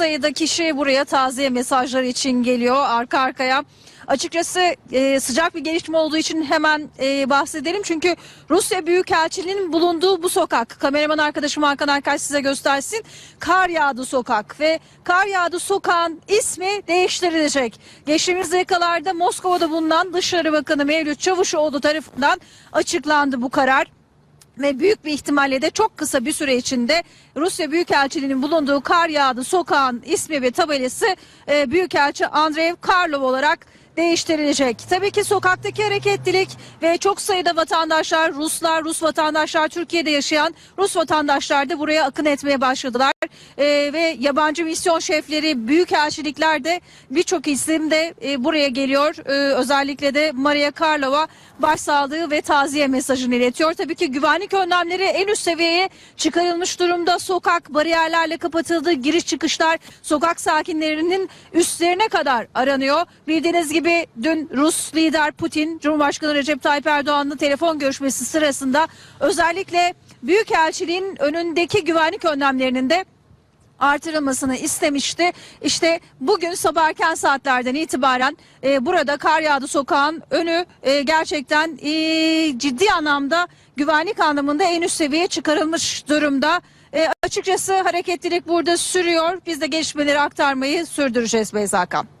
sayıda kişi buraya taziye mesajları için geliyor arka arkaya. Açıkçası e, sıcak bir gelişme olduğu için hemen e, bahsedelim. Çünkü Rusya Büyükelçiliği'nin bulunduğu bu sokak, kameraman arkadaşım Hakan Arkadaş size göstersin. Kar yağdı sokak ve kar yağdı sokağın ismi değiştirilecek. Geçtiğimiz dakikalarda Moskova'da bulunan Dışişleri Bakanı Mevlüt Çavuşoğlu tarafından açıklandı bu karar ve büyük bir ihtimalle de çok kısa bir süre içinde Rusya Büyükelçiliği'nin bulunduğu kar yağdı sokağın ismi ve tabelası e, Büyükelçi Andrei Karlov olarak değiştirilecek. Tabii ki sokaktaki hareketlilik ve çok sayıda vatandaşlar, Ruslar, Rus vatandaşlar, Türkiye'de yaşayan Rus vatandaşlar da buraya akın etmeye başladılar. E, ve yabancı misyon şefleri, büyükelçilikler de birçok isim de e, buraya geliyor. E, özellikle de Maria Karlova başsağlığı ve taziye mesajını iletiyor. Tabii ki güvenlik önlemleri en üst seviyeye çıkarılmış durumda. Sokak bariyerlerle kapatıldı. Giriş çıkışlar sokak sakinlerinin üstlerine kadar aranıyor. Bildiğiniz gibi dün Rus lider Putin, Cumhurbaşkanı Recep Tayyip Erdoğan'la telefon görüşmesi sırasında özellikle Büyükelçiliğin önündeki güvenlik önlemlerinin de artırılmasını istemişti. İşte bugün sabah erken saatlerden itibaren e, burada kar yağdı sokağın önü e, gerçekten e, ciddi anlamda güvenlik anlamında en üst seviyeye çıkarılmış durumda. E, açıkçası hareketlilik burada sürüyor. Biz de gelişmeleri aktarmayı sürdüreceğiz Beyza Hakan.